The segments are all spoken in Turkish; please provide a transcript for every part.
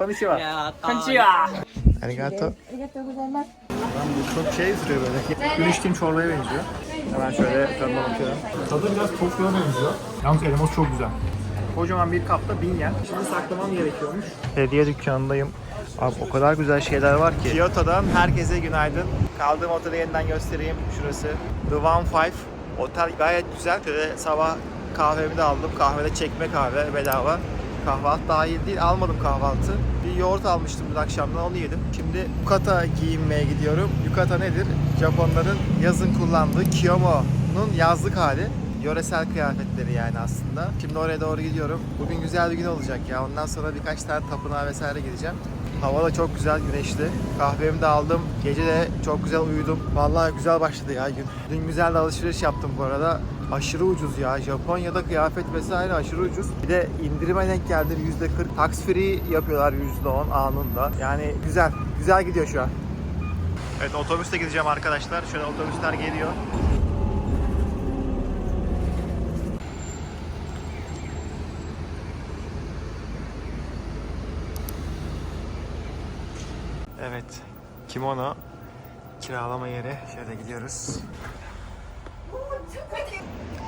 Konnichiwa. いやー Konnichiwa. Arigato. ありがとうございます。 Lan bu çok şey duruyor böyle. Gün içtiğim çorbaya benziyor. Hemen şöyle tadına bakıyorum. Tadı biraz Tokyo'ya benziyor. Yalnız elmas çok güzel. Kocaman bir kapta 1000 yen. Şimdi saklamam gerekiyormuş. Hediye dükkanındayım. Abi o kadar güzel şeyler var ki. Kyoto'dan herkese günaydın. Kaldığım oteli yeniden göstereyim. Şurası The One Five. Otel gayet güzel. Şöyle sabah kahvemi de aldım. Kahvede çekme kahve bedava. Kahvaltı dahil değil. Almadım kahvaltı. Bir yoğurt almıştım dün akşamdan onu yedim. Şimdi yukata giyinmeye gidiyorum. Yukata nedir? Japonların yazın kullandığı kiyomo'nun yazlık hali. Yöresel kıyafetleri yani aslında. Şimdi oraya doğru gidiyorum. Bugün güzel bir gün olacak ya. Ondan sonra birkaç tane tapınağa vesaire gideceğim. Hava da çok güzel, güneşli. Kahvemi de aldım. Gece de çok güzel uyudum. Vallahi güzel başladı ya gün. Dün güzel de alışveriş yaptım bu arada. Aşırı ucuz ya. Japonya'da kıyafet vesaire aşırı ucuz. Bir de indirime denk geldi. %40 tax free yapıyorlar %10 anında. Yani güzel. Güzel gidiyor şu an. Evet otobüste gideceğim arkadaşlar. Şöyle otobüsler geliyor. Evet. Kimono kiralama yeri. Şöyle gidiyoruz.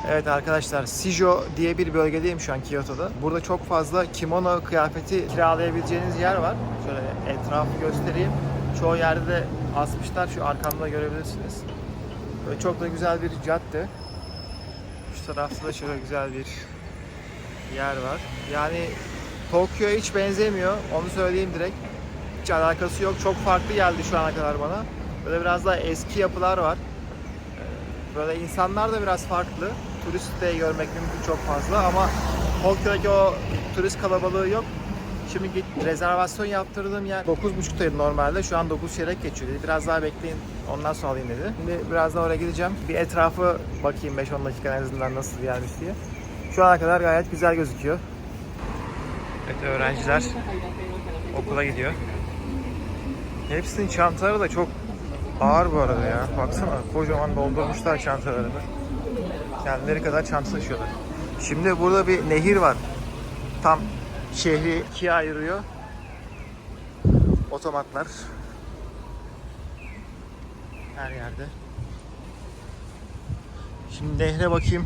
Evet arkadaşlar, Sijo diye bir bölgedeyim şu an Kyoto'da. Burada çok fazla kimono kıyafeti kiralayabileceğiniz yer var. Şöyle etrafı göstereyim. Çoğu yerde de asmışlar. Şu arkamda görebilirsiniz. Böyle çok da güzel bir cadde. Şu tarafta da şöyle güzel bir yer var. Yani Tokyo'ya hiç benzemiyor. Onu söyleyeyim direkt. Hiç alakası yok. Çok farklı geldi şu ana kadar bana. Böyle biraz daha eski yapılar var. Ee, Böyle insanlar da biraz farklı. Turist de görmek mümkün çok fazla ama Tokyo'daki o turist kalabalığı yok. Şimdi git rezervasyon yaptırdığım yer 9.30'taydı normalde. Şu an 9 çeyrek geçiyor dedi. Biraz daha bekleyin ondan sonra alayım dedi. Şimdi biraz daha oraya gideceğim. Bir etrafı bakayım 5-10 dakika en azından nasıl bir yermiş diye. Şu ana kadar gayet güzel gözüküyor. Evet öğrenciler okula gidiyor. Hepsinin çantaları da çok ağır bu arada ya. Baksana kocaman doldurmuşlar çantalarını. Kendileri kadar çanta taşıyorlar. Şimdi burada bir nehir var. Tam şehri ikiye ayırıyor. Otomatlar. Her yerde. Şimdi nehre bakayım.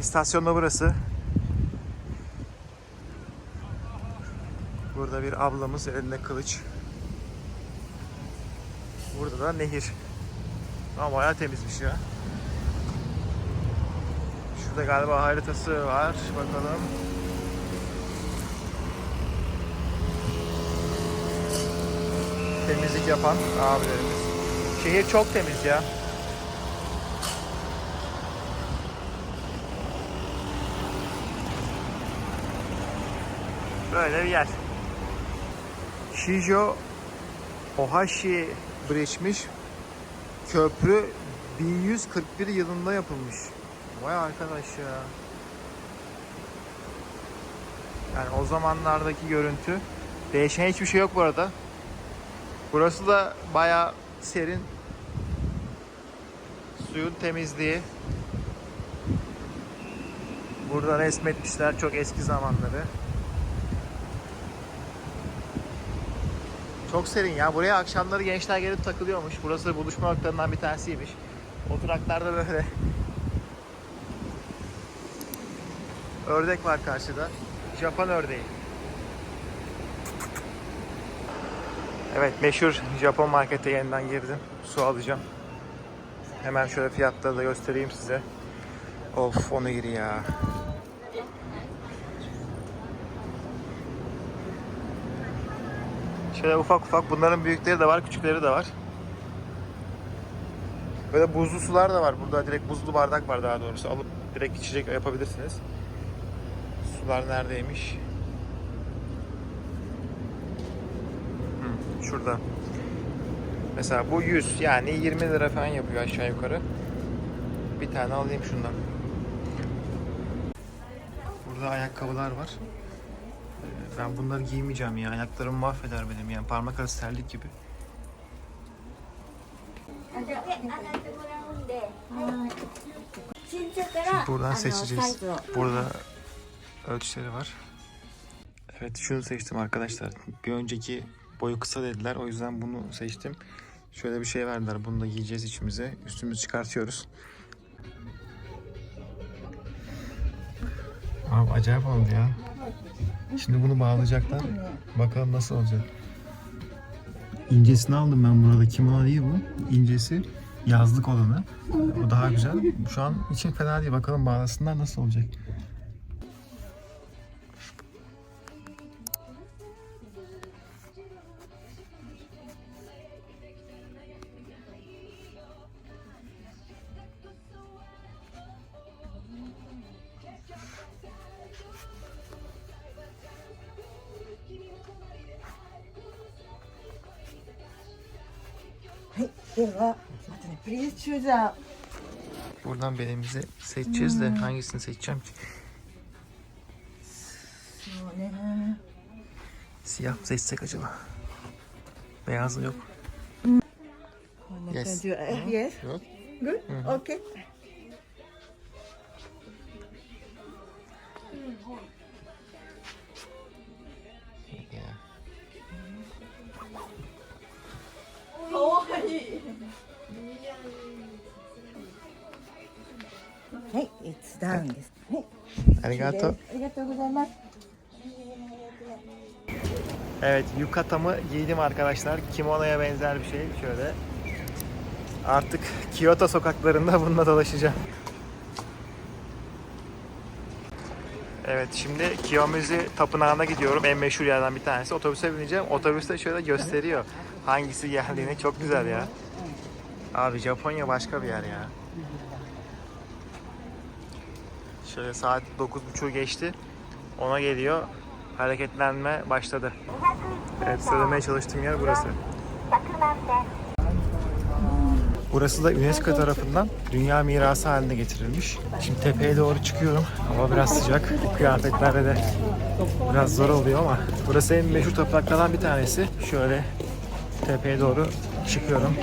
İstasyon da burası. Burada bir ablamız elinde kılıç. Burada da nehir. Ama bayağı temizmiş ya. Şurada galiba haritası var. Bakalım. Temizlik yapan abilerimiz. Şehir çok temiz ya. Böyle bir yer. Shijo Ohashi Bridge'miş. Köprü 1141 yılında yapılmış. Vay arkadaş ya. Yani o zamanlardaki görüntü. Değişen hiçbir şey yok bu arada. Burası da bayağı serin. Suyun temizliği. Burada resmetmişler çok eski zamanları. Çok serin ya. Buraya akşamları gençler gelip takılıyormuş. Burası buluşma noktalarından bir tanesiymiş. Oturaklar da böyle. Ördek var karşıda. Japon ördeği. Evet meşhur Japon markete yeniden girdim. Su alacağım. Hemen şöyle fiyatları da göstereyim size. Of onu giri ya. Şöyle ufak ufak bunların büyükleri de var, küçükleri de var. Böyle buzlu sular da var. Burada direkt buzlu bardak var daha doğrusu. Alıp direkt içecek yapabilirsiniz. Sular neredeymiş? Hı, şurada. Mesela bu 100 yani 20 lira falan yapıyor aşağı yukarı. Bir tane alayım şundan. Burada ayakkabılar var. Ben bunları giymeyeceğim ya. Ayaklarım mahveder benim yani. Parmak arası terlik gibi. Şimdi buradan seçeceğiz. Burada ölçüleri var. Evet şunu seçtim arkadaşlar. Bir önceki boyu kısa dediler. O yüzden bunu seçtim. Şöyle bir şey verdiler. Bunu da giyeceğiz içimize. Üstümüzü çıkartıyoruz. Abi acayip oldu ya. Şimdi bunu bağlayacaklar. Bakalım nasıl olacak. İncesini aldım ben burada. Kimono değil bu. İncesi yazlık olanı. Bu daha güzel. Şu an için fena değil. Bakalım bağlasınlar nasıl olacak. Şurada. Buradan belimizi seçeceğiz de hmm. hangisini seçeceğim ki? Siyah mı seçsek acaba? Beyaz da yok. Hmm. Yes. Yes. Eh, yes. Yok. Good. Okay. It's done ですはい Arigato. ありがとうございます Evet yukatamı giydim arkadaşlar. Kimonoya benzer bir şey şöyle. Artık Kyoto sokaklarında bununla dolaşacağım. Evet şimdi Kiyomizu Tapınağı'na gidiyorum. En meşhur yerden bir tanesi. Otobüse bineceğim. Otobüste şöyle gösteriyor hangisi geldiğini. Çok güzel ya. Abi Japonya başka bir yer ya. Şöyle saat 9.30 geçti. Ona geliyor. Hareketlenme başladı. Evet söylemeye çalıştığım yer burası. Burası da UNESCO tarafından Dünya Mirası haline getirilmiş. Şimdi tepeye doğru çıkıyorum. Hava biraz sıcak. Kıyafetlerle de biraz zor oluyor ama burası en meşhur tapınaklardan bir tanesi. Şöyle tepeye doğru çıkıyorum.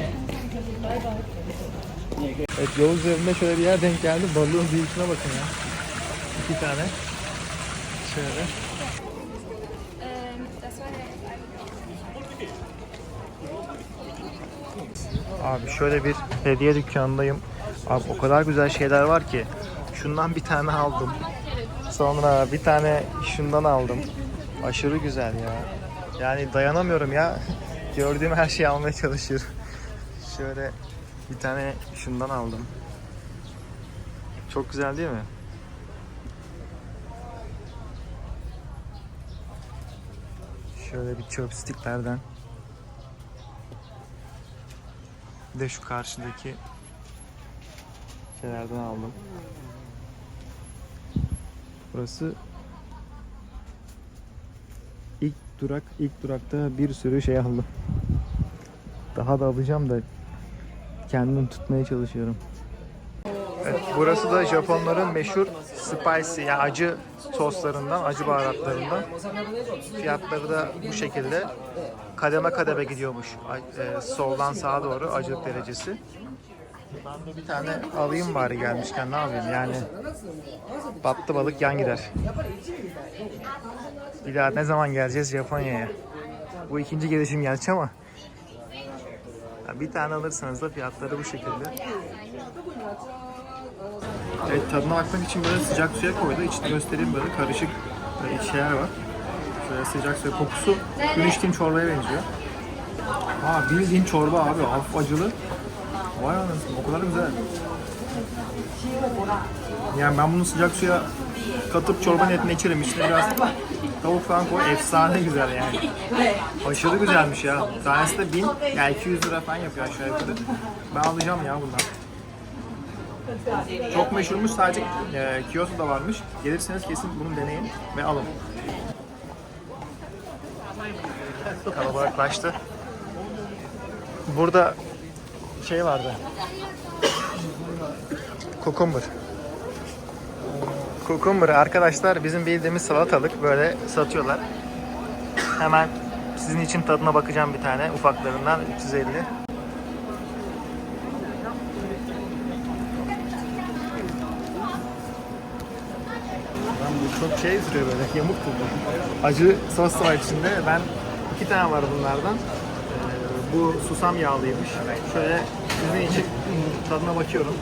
Evet yol üzerinde şöyle bir yer denk geldi. Balığın büyüklüğüne bakın ya. İki tane. Şöyle. Abi şöyle bir hediye dükkanındayım. Abi o kadar güzel şeyler var ki. Şundan bir tane aldım. Sonra bir tane şundan aldım. Aşırı güzel ya. Yani dayanamıyorum ya. Gördüğüm her şeyi almaya çalışıyorum. Şöyle bir tane şundan aldım. Çok güzel değil mi? Şöyle bir chopsticklerden. Bir de şu karşıdaki şeylerden aldım. Burası ilk durak. ilk durakta bir sürü şey aldım. Daha da alacağım da kendim tutmaya çalışıyorum. Evet, burası da Japonların meşhur spicy yani acı soslarından, acı baharatlarından. Fiyatları da bu şekilde. Kademe kademe gidiyormuş. E, soldan sağa doğru acılık derecesi. Ben de bir tane alayım bari gelmişken ne yapayım yani. Battı balık yan gider. Bir daha ne zaman geleceğiz Japonya'ya? Bu ikinci gelişim gerçi ama. Bir tane alırsanız da fiyatları bu şekilde. Evet tadına bakmak için böyle sıcak suya koydu. İçini göstereyim böyle karışık böyle şeyler var. Şöyle sıcak suya kokusu dün içtiğim çorbaya benziyor. Aa bildiğin çorba abi hafif acılı. Vay anasını o kadar güzel. Yani ben bunu sıcak suya katıp çorba niyetine içerim. İçine biraz tavuk falan koy. Efsane güzel yani. Aşırı güzelmiş ya. Tanesi de 1000 yani 200 lira falan yapıyor aşağı yukarı. Ben alacağım ya bundan. Çok meşhurmuş sadece e, Kyoto'da varmış. Gelirseniz kesin bunu deneyin ve alın. Kalabalıklaştı. Burada şey vardı. Cucumber. Cucumber arkadaşlar bizim bildiğimiz salatalık böyle satıyorlar. Hemen sizin için tadına bakacağım bir tane ufaklarından 350. Ben bu çok şey duruyor böyle yamuk duruyor. Acı sos var içinde. Ben iki tane var bunlardan. Ee, bu susam yağlıymış. Şöyle sizin için tadına bakıyorum.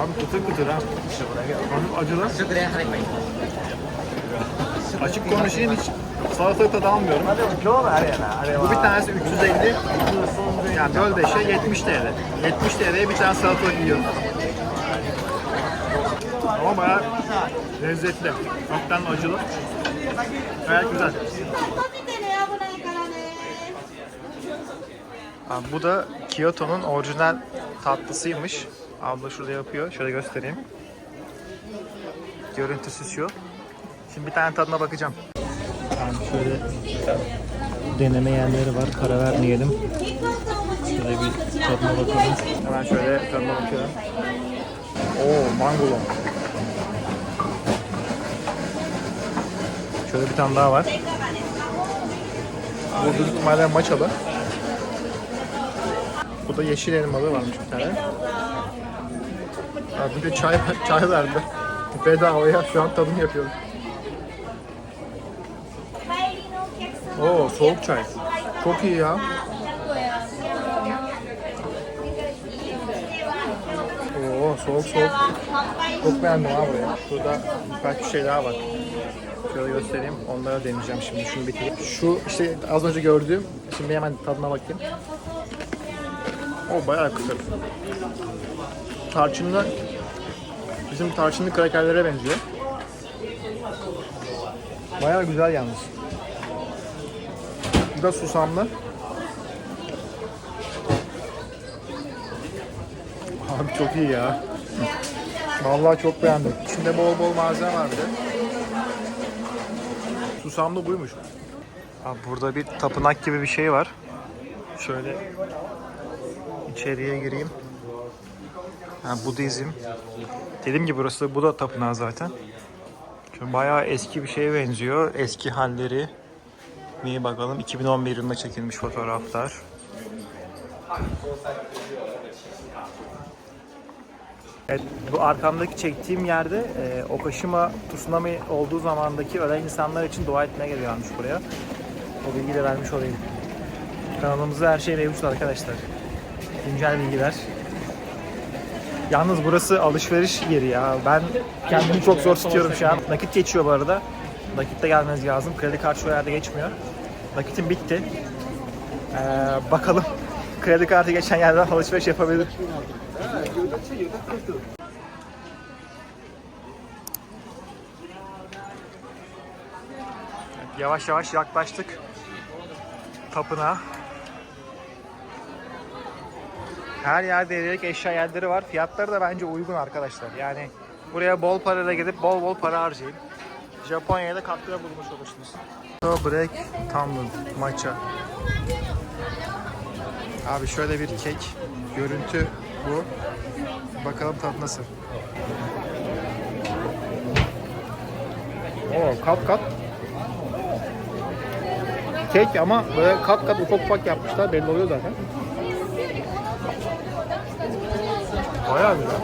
Abi kıtır kıtır ha. Abi acılar. Açık konuşayım hiç salatalık tadı almıyorum. Bu bir tanesi 350. Yani 4-5'e 70 TL. 70 TL'ye bir tane salatalık yiyorum. Ama bayağı lezzetli. Alttan acılı. Gayet güzel. Abi bu da Kyoto'nun orijinal tatlısıymış. Abla şurada yapıyor. Şöyle göstereyim. Görüntüsü şu. Şimdi bir tane tadına bakacağım. Yani şöyle deneme yerleri var. Karar vermeyelim. Şöyle bir tadına bakalım. Hemen şöyle tadına bakıyorum. Oo mangolo. Şöyle bir tane daha var. Bu büyük ihtimalle maçalı. Bu da yeşil elmalı varmış bir tane. Abi bir de çay, çay verdi. Bedavaya şu an tadım yapıyorum. Oo soğuk çay. Çok iyi ya. Oo soğuk soğuk. Çok beğendim abi burayı. Burada birkaç bir şey daha var. Şöyle göstereyim. Onları deneyeceğim şimdi. Şunu bitireyim. Şu işte az önce gördüğüm. Şimdi hemen tadına bakayım. O bayağı kısır. Tarçınlı bizim tarçınlı krakerlere benziyor. Bayağı güzel yalnız. Bu da susamlı. Abi çok iyi ya. Vallahi çok beğendim. İçinde bol bol malzeme var bir de. Susamlı buymuş. Abi burada bir tapınak gibi bir şey var. Şöyle içeriye gireyim. Ha, Budizm. Dediğim gibi burası Buda tapınağı zaten. Çünkü bayağı eski bir şeye benziyor. Eski halleri. Bir bakalım 2011 yılında çekilmiş fotoğraflar. Evet, bu arkamdaki çektiğim yerde e, Okashima tsunami olduğu zamandaki ölen insanlar için dua etmeye geliyormuş buraya. O bilgiyi de vermiş olayım. Kanalımızda her şey mevcut arkadaşlar. Güncel bilgiler. Yalnız burası alışveriş yeri ya. Ben kendimi çok zor tutuyorum şu an. Nakit geçiyor bu arada. Nakitte gelmeniz lazım. Kredi kartı şu yerde geçmiyor. Nakitim bitti. Ee, bakalım kredi kartı geçen yerden alışveriş yapabilir. Yavaş yavaş yaklaştık tapınağa. Her yerde hediyelik eşya yerleri var. Fiyatları da bence uygun arkadaşlar. Yani buraya bol parayla gidip bol bol para harcayın. Japonya'ya da katkıda bulmuş olursunuz. So break tumble matcha. Abi şöyle bir kek. Görüntü bu. Bakalım tat nasıl. Oo kat kat. Kek ama böyle kat kat ufak ufak yapmışlar. Belli oluyor zaten. Bayağı güzel.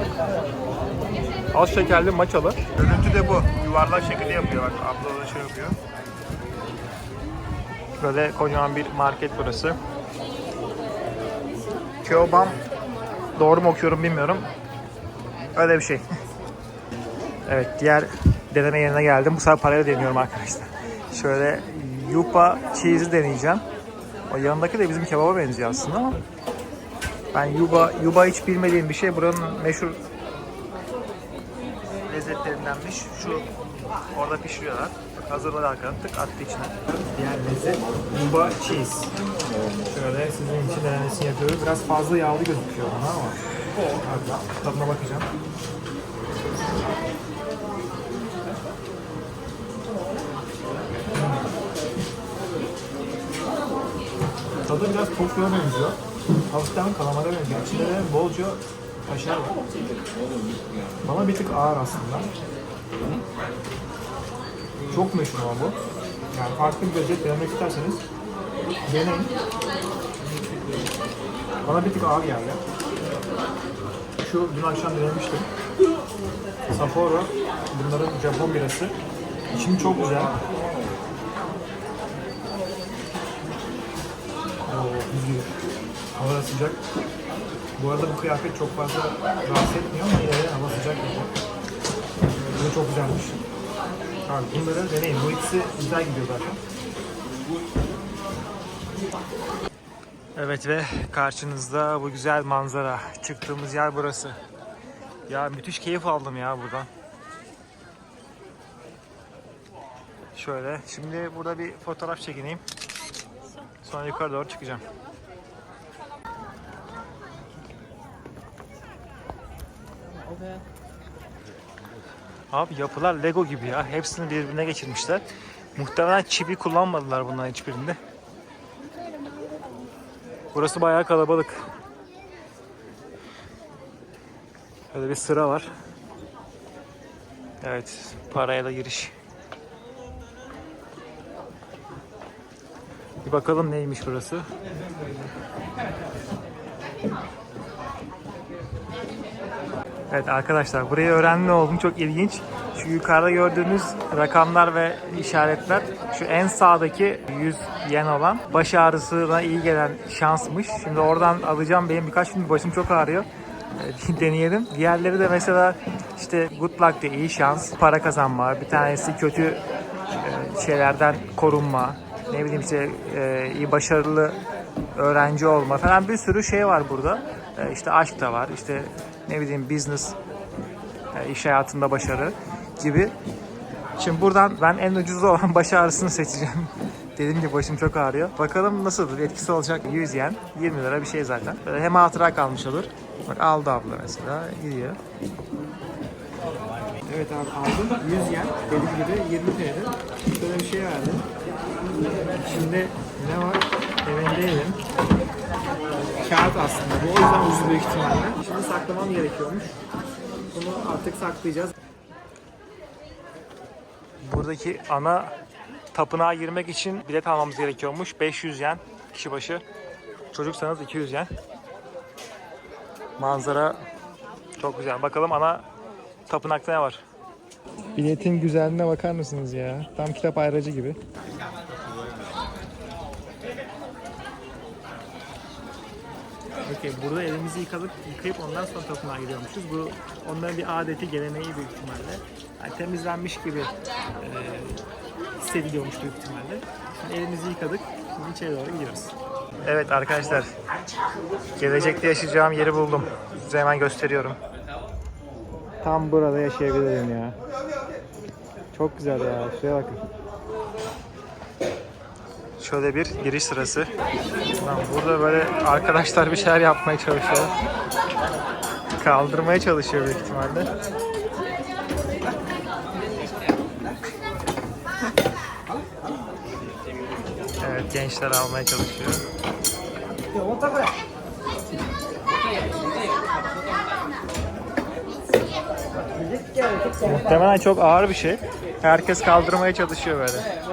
Az şekerli maçalı. Görüntü de bu. Yuvarlak şekilde yapıyor bak. Abla da şey yapıyor. Böyle kocaman bir market burası. Kyoban doğru mu okuyorum bilmiyorum. Öyle bir şey. evet diğer deneme yerine geldim. Bu sefer parayla deniyorum arkadaşlar. Şöyle yupa cheese'i deneyeceğim. O yanındaki de bizim kebaba benziyor aslında ama ben yuba yuba hiç bilmediğim bir şey. Buranın meşhur lezzetlerindenmiş. Şu orada pişiriyorlar. Hazırladı arkadaşlar. Tık attı içine. Diğer lezzet yuba cheese. Şöyle sizin için denemesini yapıyoruz. Biraz fazla yağlı gözüküyor bana ama. Hadi tadına bakacağım. Tadı biraz Tokyo'ya benziyor. Hafiften kalamara benziyor. İçinde de bolca kaşar var. Bana bir tık ağır aslında. Çok meşhur ama bu. Yani farklı bir lezzet denemek isterseniz deneyin. Bana bir tık ağır geldi. şu dün akşam denemiştim. Sapporo. Bunların Japon birası. İçim çok güzel. Oo, üzüyor. Hava sıcak. Bu arada bu kıyafet çok fazla rahatsız etmiyor ama yine hava sıcak. Bu çok güzelmiş. Abi bunları deneyin. Bu ikisi güzel gidiyor zaten. Evet ve karşınızda bu güzel manzara. Çıktığımız yer burası. Ya müthiş keyif aldım ya buradan. Şöyle. Şimdi burada bir fotoğraf çekineyim. Sonra yukarı doğru çıkacağım. Abi yapılar Lego gibi ya. Hepsini birbirine geçirmişler. Muhtemelen çivi kullanmadılar bunların hiçbirinde. Burası bayağı kalabalık. Böyle bir sıra var. Evet, parayla giriş. Bir bakalım neymiş burası. Evet arkadaşlar burayı öğrenme oldum çok ilginç. Şu yukarıda gördüğünüz rakamlar ve işaretler şu en sağdaki 100 yen olan baş ağrısına iyi gelen şansmış. Şimdi oradan alacağım benim birkaç gün başım çok ağrıyor. Deneyelim. Diğerleri de mesela işte good luck diye iyi şans, para kazanma, bir tanesi kötü e, şeylerden korunma, ne bileyim işte e, iyi başarılı öğrenci olma falan bir sürü şey var burada. E, işte aşk da var, işte ne bileyim business, e, iş hayatında başarı gibi. Şimdi buradan ben en ucuz olan baş ağrısını seçeceğim. Dediğim gibi başım çok ağrıyor. Bakalım nasıldır, etkisi olacak 100 yen, 20 lira bir şey zaten. Böyle hem hatıra kalmış olur. Bak aldı abla mesela, gidiyor. Evet abi aldım. 100 yen. Dediğim gibi 20 TL. Şöyle bir şey verdi. Şimdi ne var? Evindeydim. Kağıt aslında. Bu o yüzden ucuz büyük ihtimalle. Şimdi saklamam gerekiyormuş. Bunu artık saklayacağız. Buradaki ana tapınağa girmek için bilet almamız gerekiyormuş. 500 yen kişi başı. Çocuksanız 200 yen. Manzara çok güzel. Bakalım ana tapınakta ne var? Biletin güzelliğine bakar mısınız ya? Tam kitap ayracı gibi. Okey, burada elimizi yıkadık, yıkayıp ondan sonra tapınağa gidiyormuşuz. Bu onların bir adeti, geleneği büyük ihtimalle. Yani temizlenmiş gibi e, hissediliyormuş büyük ihtimalle. Şimdi elimizi yıkadık, şimdi içeri doğru gidiyoruz. Evet arkadaşlar, gelecekte yaşayacağım yeri buldum. Size hemen gösteriyorum. Tam burada yaşayabilirim ya. Çok güzel ya. Şuraya bakın. Şöyle bir giriş sırası. Burada böyle arkadaşlar bir şeyler yapmaya çalışıyor. Kaldırmaya çalışıyor büyük ihtimalle. Evet gençler almaya çalışıyor. Muhtemelen çok ağır bir şey. Herkes kaldırmaya çalışıyor böyle.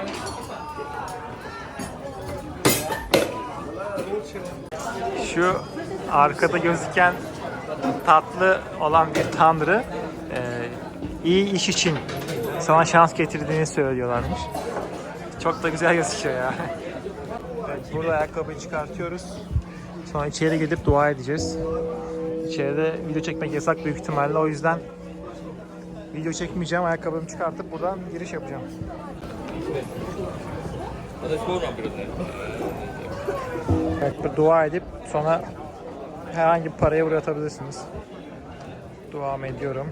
Şu arkada gözüken tatlı olan bir tanrı e, iyi iş için sana şans getirdiğini söylüyorlarmış. Çok da güzel gözüküyor ya. Evet, burada ayakkabıyı çıkartıyoruz. Sonra içeri gidip dua edeceğiz. İçeride video çekmek yasak büyük ihtimalle o yüzden video çekmeyeceğim. Ayakkabımı çıkartıp buradan giriş yapacağım. Bir dua edip sonra herhangi bir parayı buraya atabilirsiniz. Duam ediyorum.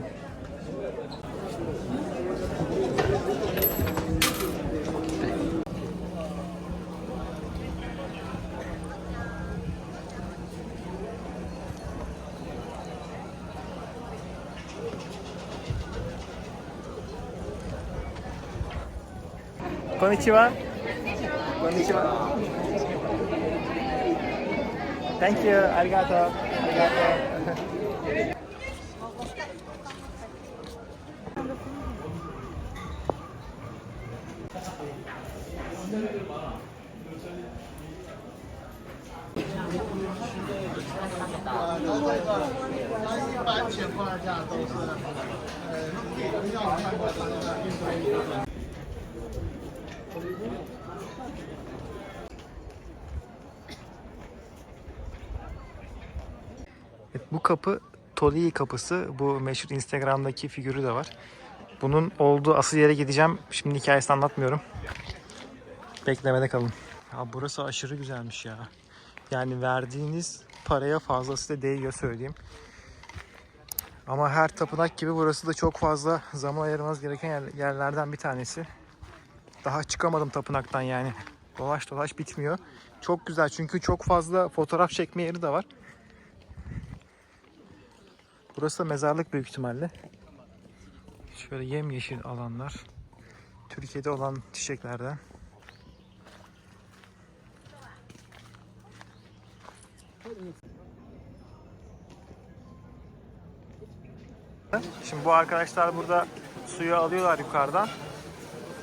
Konnichiwa. Konnichiwa. Thank you. Arigato. Arigato. Bu kapı Tolii kapısı. Bu meşhur Instagram'daki figürü de var. Bunun olduğu asıl yere gideceğim. Şimdi hikayesini anlatmıyorum. Beklemede kalın. Ya burası aşırı güzelmiş ya. Yani verdiğiniz paraya fazlasıyla değiyor söyleyeyim. Ama her tapınak gibi burası da çok fazla zaman ayırmanız gereken yer- yerlerden bir tanesi. Daha çıkamadım tapınaktan yani. Dolaş dolaş bitmiyor. Çok güzel çünkü çok fazla fotoğraf çekme yeri de var. Burası da mezarlık büyük ihtimalle. Şöyle yemyeşil alanlar. Türkiye'de olan çiçeklerden. Şimdi bu arkadaşlar burada suyu alıyorlar yukarıdan.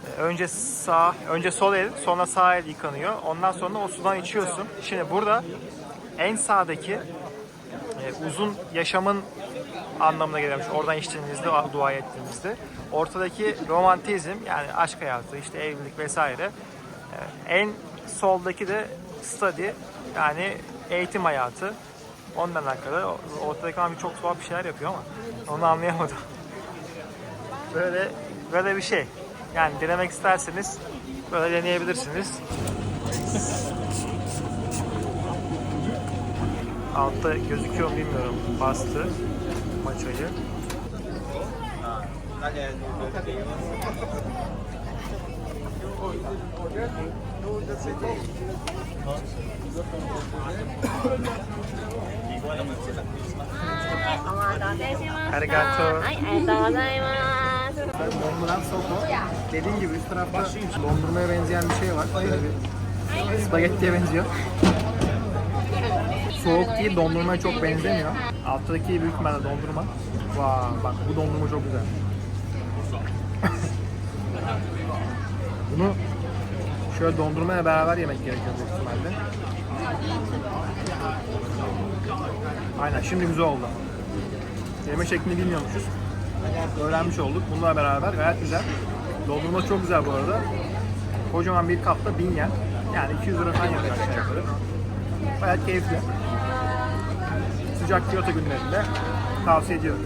Ee, Önce sağ, önce sol el, sonra sağ el yıkanıyor. Ondan sonra o sudan içiyorsun. Şimdi burada en sağdaki e, uzun yaşamın anlamına geliyormuş. Oradan içtiğinizde, dua ettiğinizde. Ortadaki romantizm yani aşk hayatı, işte evlilik vesaire. Ee, En soldaki de study yani eğitim hayatı. Ondan alakalı. Ortadaki abi çok tuhaf bir şeyler yapıyor ama onu anlayamadım. Böyle böyle bir şey. Yani denemek isterseniz böyle deneyebilirsiniz. Altta gözüküyor mu bilmiyorum. Bastı maçoyu. Arigato. Ay, Monblanc Soko. Dediğim gibi üst tarafta dondurmaya benzeyen bir şey var. Böyle bir spagettiye benziyor. Soğuk değil, dondurmaya çok benzemiyor. Alttaki büyük ihtimalle dondurma. Vay bak bu dondurma çok güzel. Bunu şöyle dondurmaya beraber yemek gerekiyor büyük ihtimalle. Aynen şimdi güzel oldu. Yeme şeklini bilmiyormuşuz. Öğrenmiş olduk. Bununla beraber gayet güzel. Dondurma çok güzel bu arada. Kocaman bir kapta 1000 yen. Yani 200 lira falan yapıyor aşağı yukarı. Gayet keyifli. Sıcak Kyoto günlerinde tavsiye ediyorum.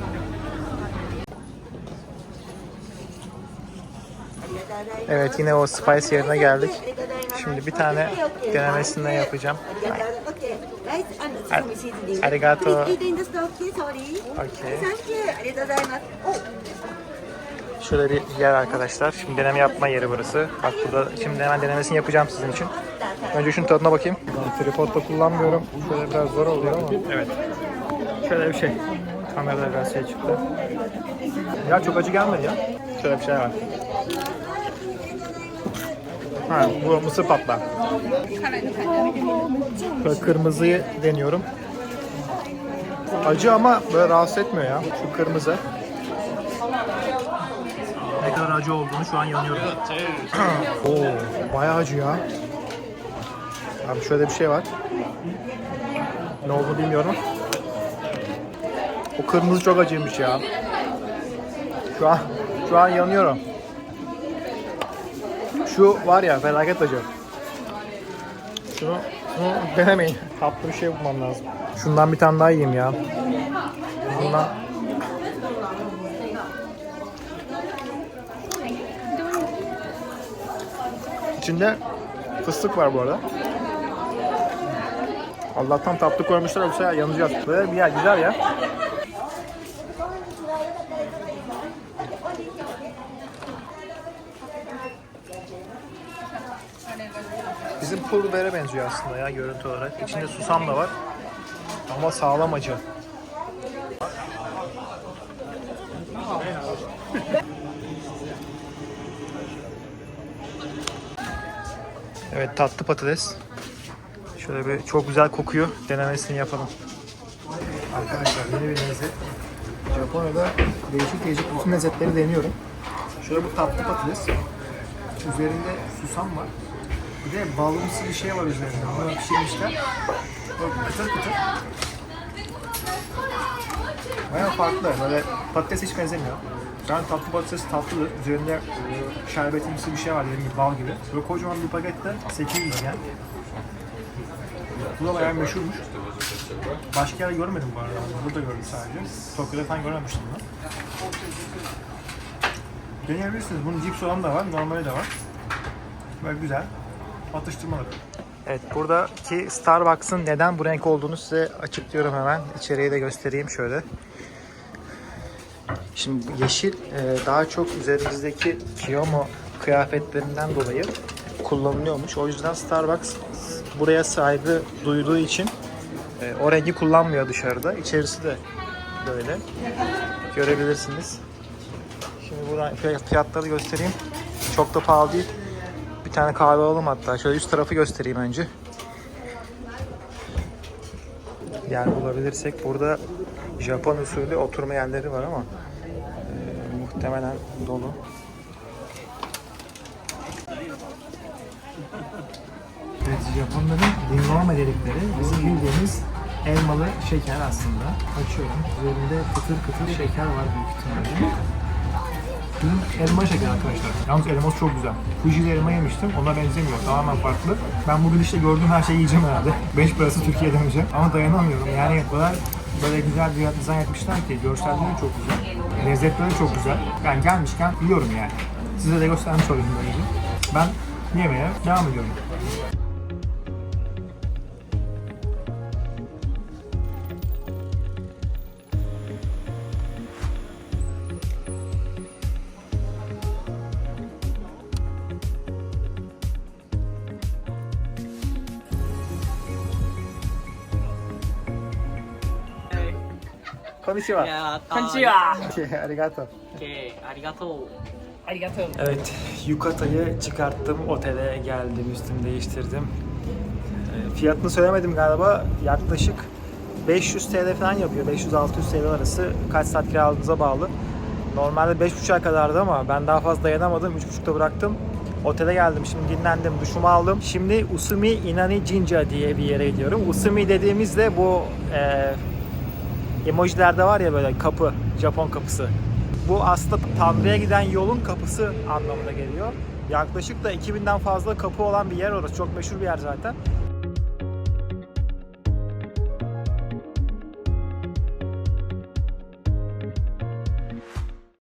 Evet yine o spice yerine geldik. Şimdi bir tane denemesinden yapacağım. Arigato. Okay. Şöyle bir yer arkadaşlar. Şimdi deneme yapma yeri burası. Bak burada şimdi hemen denemesini yapacağım sizin için. Önce şunun tadına bakayım. Ben tripod da kullanmıyorum. Şöyle biraz zor oluyor ama. Evet. Şöyle bir şey. Kamerada biraz şey çıktı. Ya çok acı gelmedi ya. Şöyle bir şey var. Ha, bu mısır patlağı. Böyle kırmızıyı deniyorum. Acı ama böyle rahatsız etmiyor ya. Şu kırmızı. Ne kadar acı olduğunu şu an yanıyorum. Oo, bayağı acı ya. Abi şöyle bir şey var. Ne olduğunu bilmiyorum. O kırmızı çok acıymış ya. Şu an şu an yanıyorum. Şu var ya felaket acı. Şunu, şunu denemeyin. Tatlı bir şey bulmam lazım. Şundan bir tane daha yiyeyim ya. Bundan İçinde fıstık var bu arada. Allah'tan tatlı koymuşlar yoksa yanacağız. Böyle bir yer güzel ya. Bizim pul bibere benziyor aslında ya görüntü olarak. İçinde susam da var. Ama sağlam acı. Evet tatlı patates. Şöyle bir çok güzel kokuyor. Denemesini yapalım. Arkadaşlar yeni bir lezzet. Japonya'da değişik değişik bütün lezzetleri deniyorum. Şöyle bu tatlı patates. Üzerinde susam var. Bir de balımsı bir şey var üzerinde. Bunu pişirmişler. Böyle kıtır kıtır. Baya farklı. Böyle patates hiç benzemiyor. Ben tatlı patates tatlıdır. Üzerinde e, şerbetimsi bir şey var dediğim gibi bal gibi. Böyle kocaman bir pakette 800 yen. Bu da bayağı meşhurmuş. Başka yerde görmedim bu arada. Burada gördüm sadece. Tokyo'da falan görmemiştim bunu. Deneyebilirsiniz. Bunun cips olan da var, normali de var. Böyle güzel. Atıştırmalık. Evet, buradaki Starbucks'ın neden bu renk olduğunu size açıklıyorum hemen. İçeriği de göstereyim şöyle. Şimdi yeşil e, daha çok üzerimizdeki Kiyomo kıyafetlerinden dolayı kullanılıyormuş. O yüzden Starbucks buraya saygı duyduğu için e, o rengi kullanmıyor dışarıda. İçerisi de böyle. Görebilirsiniz. Şimdi buradan fiyat- fiyatları göstereyim. Çok da pahalı değil. Bir tane kahve alalım hatta. Şöyle üst tarafı göstereyim önce. Yer bulabilirsek. Burada Japon usulü oturma yerleri var ama e, muhtemelen dolu. Evet, Japonların dinlama dedikleri bizim bildiğimiz elmalı şeker aslında. Açıyorum. Üzerinde kıtır kıtır şeker var büyük ihtimalle. Dün elma şeker arkadaşlar. Yalnız elması çok güzel. Fuji'de elma yemiştim. Ona benzemiyor. Tamamen farklı. Ben bugün işte gördüğüm her şeyi yiyeceğim herhalde. 5 parası Türkiye'de yiyeceğim. Ama dayanamıyorum. Yani o kadar böyle güzel bir dizayn yapmışlar ki görselleri çok güzel. Lezzetleri çok güzel. Ben gelmişken yiyorum yani. Size de göstermiş olayım böylece. Ben yemeye devam ediyorum. Konnichiwa. こんにちは。Arigato. OK、ありがとう。Evet, yukatayı çıkarttım, otele geldim, üstümü değiştirdim. E, Fiyatını söylemedim galiba, yaklaşık 500 TL falan yapıyor, 500-600 TL arası. Kaç saat kiraladığınıza bağlı. Normalde 5.30'a kadardı ama ben daha fazla dayanamadım, 3.30'da bıraktım. Otele geldim, şimdi dinlendim, duşumu aldım. Şimdi Usumi Inani Jinja diye bir yere gidiyorum. Usumi dediğimizde bu e, emojilerde var ya böyle kapı, Japon kapısı. Bu aslında Tanrı'ya giden yolun kapısı anlamına geliyor. Yaklaşık da 2000'den fazla kapı olan bir yer orası. Çok meşhur bir yer zaten.